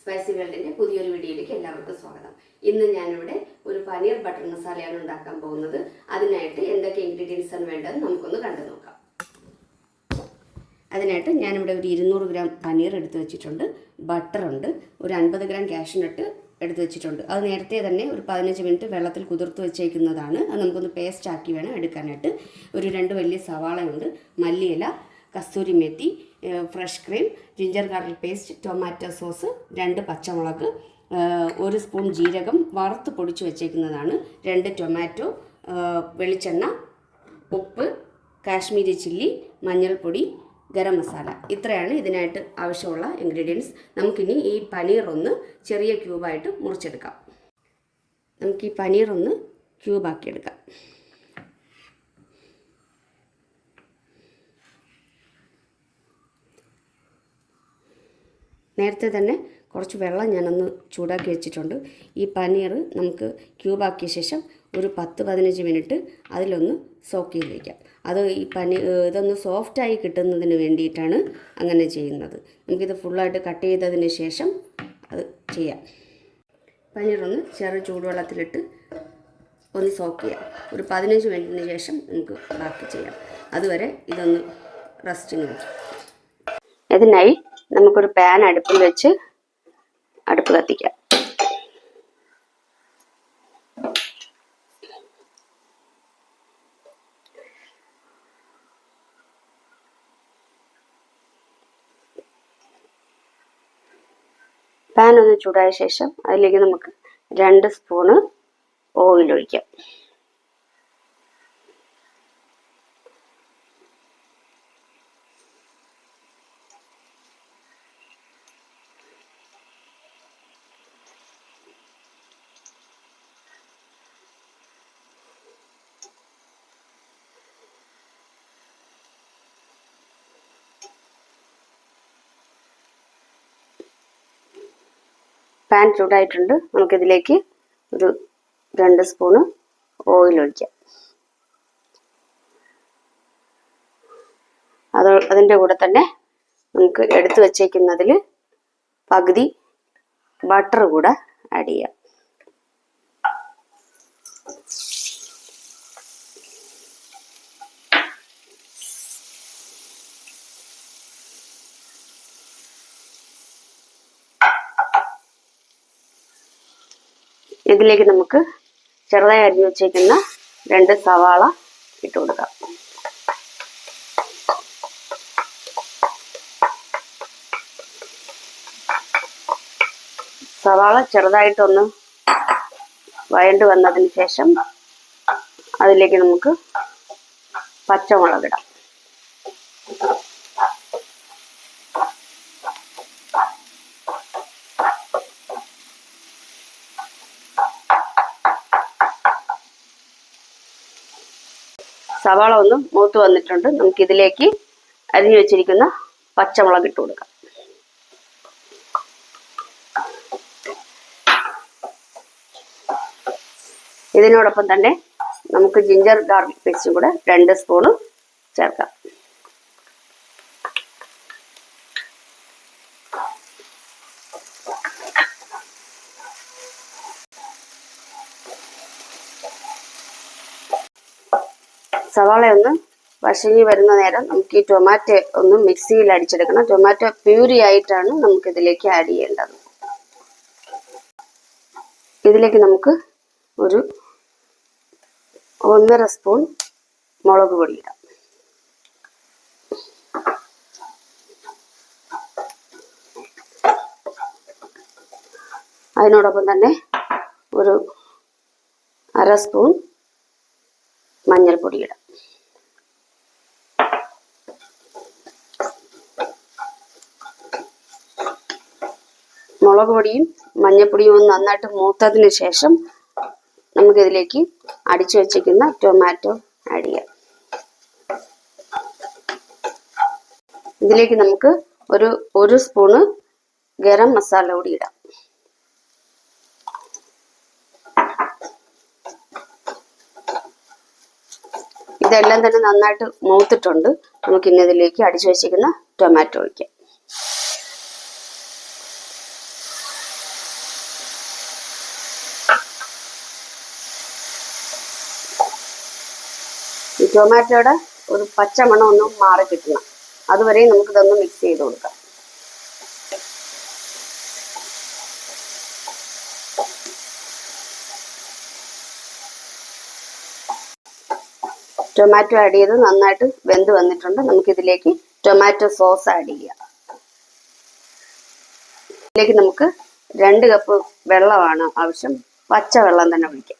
Spicy വേൾഡിന്റെ പുതിയൊരു വീഡിയോയിലേക്ക് എല്ലാവർക്കും സ്വാഗതം. ഇന്ന് ഞാനിവിടെ ഒരു പനീർ ബട്ടർ മസാലയാണ് ഉണ്ടാക്കാൻ പോകുന്നത്. അതിനായിട്ട് എന്തൊക്കെ ഇൻഗ്രീഡിയൻസ് ആണ് വേണ്ടതെന്ന് നമുക്കൊന്ന് കണ്ടു നോക്കാം. അതിനായിട്ട് ഞാനിവിടെ ഒരു ഇരുന്നൂറ് ഗ്രാം പനീർ എടുത്തു വെച്ചിട്ടുണ്ട്. ബട്ടറുണ്ട് ഒരു അൻപത് ഗ്രാം കാഷ്നട്ട് എടുത്തു വെച്ചിട്ടുണ്ട്. അത് നേരത്തെ തന്നെ ഒരു പതിനഞ്ച് മിനിറ്റ് വെള്ളത്തിൽ കുതിർത്ത് വെച്ചേക്കുന്നതാണ്. അത് നമുക്കൊന്ന് പേസ്റ്റ് ആക്കി വേണം എടുക്കാനായിട്ട്. ഒരു രണ്ട് വലിയ സവാളയുണ്ട് മല്ലിയില കസ്തൂരി മെത്തി fresh cream ginger garlic paste tomato sauce രണ്ട് പച്ചമുളക് ഒരു സ്പൂൺ ജീരകം വറുത്ത് പൊടിച്ച് വെച്ചേക്കുന്നതാണ്. രണ്ട് ടൊമാറ്റോ വെളിച്ചെണ്ണ ഉപ്പ് കാശ്മീരി ചില്ലി മഞ്ഞൾപ്പൊടി ഗരം മസാല. ഇത്രയാണ് ഇതിനായിട്ട് ആവശ്യമുള്ള ഇൻഗ്രീഡിയൻസ് നമുക്കിനി ഈ പനീർ ഒന്ന് ചെറിയ ക്യൂബായിട്ട് മുറിച്ചെടുക്കാം. നമുക്ക് ഈ പനീർ ഒന്ന് ക്യൂബാക്കി നേരത്തെ തന്നെ കുറച്ച് വെള്ളം ഞാനൊന്ന് ചൂടാക്കി വെച്ചിട്ടുണ്ട്. ഈ പനീർ നമുക്ക് ക്യൂബാക്കിയ ശേഷം ഒരു പത്ത് പതിനഞ്ച് മിനിറ്റ് അതിലൊന്ന് സോക്ക് ചെയ്ത് വയ്ക്കാം അത് ഈ പനി ഇതൊന്ന് സോഫ്റ്റായി കിട്ടുന്നതിന് വേണ്ടിയിട്ടാണ് അങ്ങനെ ചെയ്യുന്നത്. നമുക്കിത് ഫുള്ളായിട്ട് കട്ട് ചെയ്തതിന് ശേഷം അത് ചെയ്യാം. പനീറൊന്ന് ചെറു ചൂടുവെള്ളത്തിലിട്ട് ഒന്ന് സോക്ക് ചെയ്യാം. ഒരു പതിനഞ്ച് മിനിറ്റിന് ശേഷം നമുക്ക് ബാക്കി ചെയ്യാം. അതുവരെ ഇതൊന്ന് റെസ്റ്റിന് വയ്ക്കാം ഇതിനായി നമുക്കൊരു പാൻ അടുപ്പിൽ വെച്ച് അടുപ്പ് കത്തിക്കാം. പാൻ ഒന്ന് ചൂടായ ശേഷം അതിലേക്ക് നമുക്ക് രണ്ട് സ്പൂണ് ഓയിൽ ഒഴിക്കാം. പാൻ ചൂടായിട്ടുണ്ട്. നമുക്കിതിലേക്ക് ഒരു രണ്ട് സ്പൂണ് ഓയിൽ ഒഴിക്കാം. അത് അതിന്റെ കൂടെ തന്നെ നമുക്ക് എടുത്തു വച്ചേക്കുന്നതിൽ പകുതി ബട്ടർ കൂടെ ആഡ് ചെയ്യാം. ഇതിലേക്ക് നമുക്ക് ചെറുതായി അരിഞ്ഞു വെച്ചേക്കുന്ന രണ്ട് സവാള ഇട്ട് കൊടുക്കാം. സവാള ചെറുതായിട്ടൊന്ന് വഴണ്ട് വന്നതിന് ശേഷം അതിലേക്ക് നമുക്ക് പച്ചമുളക് ഇടാം സവാള ഒന്ന് മൂത്ത് വന്നിട്ടുണ്ട്. നമുക്ക് ഇതിലേക്ക് അരിഞ്ഞു വെച്ചിരിക്കുന്ന പച്ചമുളക് ഇട്ട് കൊടുക്കാം. ഇതിനോടൊപ്പം തന്നെ നമുക്ക് ജിഞ്ചർ ഗാർലിക് പേസ്റ്റും കൂടെ രണ്ട് സ്പൂണ് ചേർക്കാം. സവാള ഒന്ന് വശങ്ങി വരുന്ന നേരം നമുക്ക് ഈ ടൊമാറ്റോ ഒന്ന് മിക്സിയിൽ അടിച്ചെടുക്കണം. ടൊമാറ്റോ പ്യൂരി ആയിട്ടാണ് നമുക്ക് ഇതിലേക്ക് ആഡ് ചെയ്യേണ്ടത്. ഇതിലേക്ക് നമുക്ക് ഒരു ഒന്നര സ്പൂൺ മുളക് പൊടി ഇടാം. അതിനോടൊപ്പം തന്നെ ഒരു അര സ്പൂൺ മഞ്ഞൾപ്പൊടി ഇടാം. മുളക് പൊടിയും മഞ്ഞൾപ്പൊടിയും ഒന്ന് നന്നായിട്ട് മൂത്തതിന് ശേഷം നമുക്കിതിലേക്ക് അടിച്ചു വെച്ചിരിക്കുന്ന ടൊമാറ്റോ ആഡ് ചെയ്യാം. ഇതിലേക്ക് നമുക്ക് ഒരു ഒരു സ്പൂണ് ഗരം മസാല കൂടി ഇടാം. ഇതെല്ലാം തന്നെ നന്നായിട്ട് മൂത്തിട്ടുണ്ട്. നമുക്ക് ഇനി ഇതിലേക്ക് അടിച്ചു വെച്ചിരിക്കുന്ന ടൊമാറ്റോ ഒഴിക്കാം. ടൊമാറ്റോയുടെ ഒരു പച്ചമണം ഒന്ന് മാറി കിട്ടണം. അതുവരെ നമുക്കിതൊന്ന് മിക്സ് ചെയ്ത് കൊടുക്കാം. ടൊമാറ്റോ ആഡ് ചെയ്ത് നന്നായിട്ട് വെന്ത് വന്നിട്ടുണ്ട്. നമുക്കിതിലേക്ക് ടൊമാറ്റോ സോസ് ആഡ് ചെയ്യാം. ഇതിലേക്ക് നമുക്ക് രണ്ട് കപ്പ് വെള്ളമാണ് ആവശ്യം. പച്ച വെള്ളം തന്നെ ഒഴിക്കാം.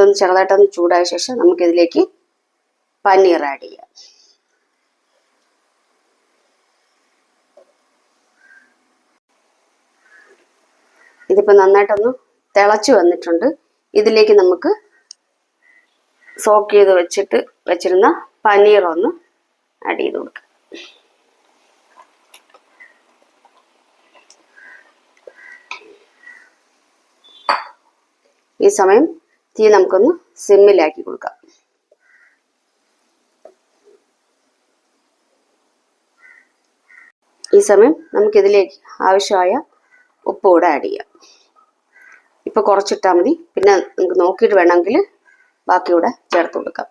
ഇതൊന്ന് ചെറുതായിട്ടൊന്ന് ചൂടായ ശേഷം നമുക്കിതിലേക്ക് പനീർ ആഡ് ചെയ്യാം. ഇതിപ്പോൾ നന്നായിട്ടൊന്ന് തിളച്ചു വന്നിട്ടുണ്ട്. ഇതിലേക്ക് നമുക്ക് സോക്ക് ചെയ്ത് വെച്ചിട്ട് വെച്ചിരുന്ന പനീർ ഒന്ന് ആഡ് ചെയ്ത് കൊടുക്കാം. ഈ സമയം തീ നമുക്കൊന്ന് സിമ്മിലാക്കി കൊടുക്കാം. ഈ സമയം നമുക്കിതിലേക്ക് ആവശ്യമായ ഉപ്പ് കൂടെ ആഡ് ചെയ്യാം. ഇപ്പൊ കുറച്ചിട്ടാൽ മതി. പിന്നെ നമുക്ക് നോക്കിയിട്ട് വേണമെങ്കിൽ ബാക്കി കൂടെ ചേർത്ത് കൊടുക്കാം.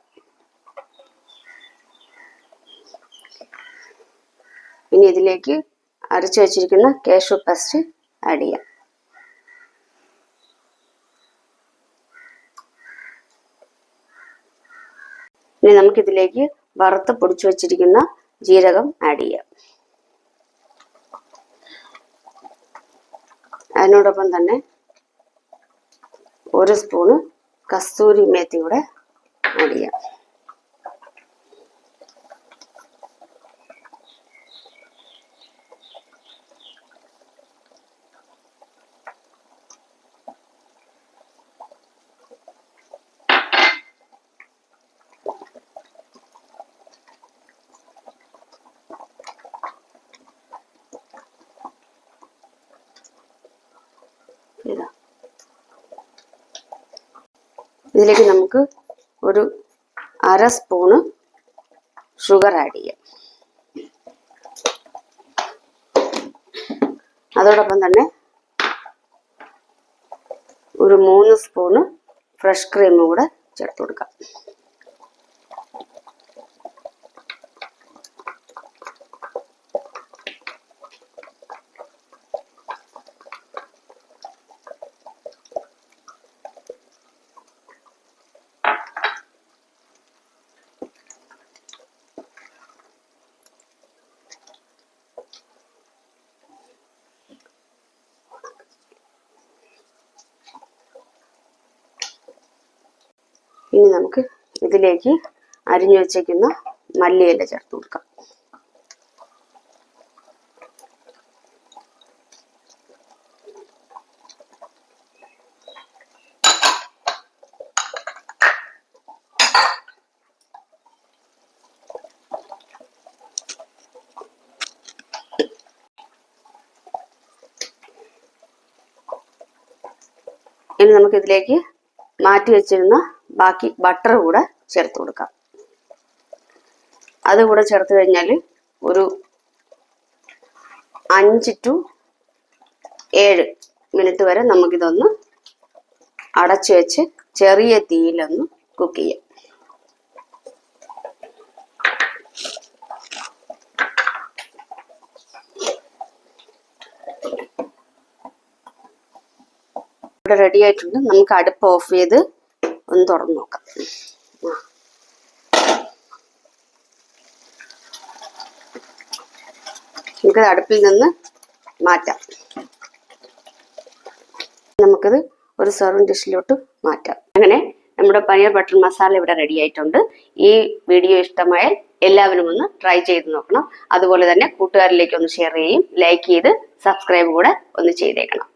പിന്നെ ഇതിലേക്ക് അരച്ചു വെച്ചിരിക്കുന്ന കേശു പേസ്റ്റ് ആഡ് ചെയ്യാം. ഇനി നമുക്കിതിലേക്ക് വറുത്ത് പൊടിച്ചു വെച്ചിരിക്കുന്ന ജീരകം ആഡ് ചെയ്യാം. അതിനോടൊപ്പം തന്നെ ഒരു സ്പൂണ് കസ്തൂരി മേത്തി കൂടെ ആഡ് ചെയ്യാം. ഇതിലേക്ക് നമുക്ക് ഒരു അര സ്പൂണ് ഷുഗർ ആഡ് ചെയ്യാം. അതോടൊപ്പം തന്നെ ഒരു മൂന്ന് സ്പൂണ് ഫ്രഷ് ക്രീമും കൂടെ ചേർത്ത് കൊടുക്കാം. ഇനി നമുക്ക് ഇതിലേക്ക് അരിഞ്ഞു വെച്ചേക്കുന്ന മല്ലിയില ചേർത്ത് കൊടുക്കാം. ഇനി നമുക്ക് ഇതിലേക്ക് മാറ്റി വെച്ചിരുന്ന ബാക്കി ബട്ടർ കൂടെ ചേർത്ത് കൊടുക്കാം. അത് കൂടെ ചേർത്ത് കഴിഞ്ഞാൽ ഒരു അഞ്ച് ടു ഏഴ് മിനിറ്റ് വരെ നമുക്കിതൊന്ന് അടച്ചു വെച്ച് ചെറിയ തീയിലൊന്ന് കുക്ക് ചെയ്യാം. റെഡി ആയിട്ടുണ്ട്. നമുക്ക് അടുപ്പ് ഓഫ് ചെയ്ത് ഒന്ന് തുറന്നു നോക്കാം. നമുക്കത് അടുപ്പിൽ നിന്ന് മാറ്റാം. നമുക്കത് ഒരു സെർവിങ് ഡിഷിലോട്ട് മാറ്റാം. അങ്ങനെ നമ്മുടെ പനീർ ബട്ടർ മസാല ഇവിടെ റെഡി ആയിട്ടുണ്ട്. ഈ വീഡിയോ ഇഷ്ടമായാൽ എല്ലാവരും ഒന്ന് ട്രൈ ചെയ്ത് നോക്കണം. അതുപോലെ തന്നെ കൂട്ടുകാരിലേക്ക് ഒന്ന് ഷെയർ ചെയ്യും ലൈക്ക് ചെയ്ത് സബ്സ്ക്രൈബ് കൂടെ ഒന്ന് ചെയ്തേക്കണം.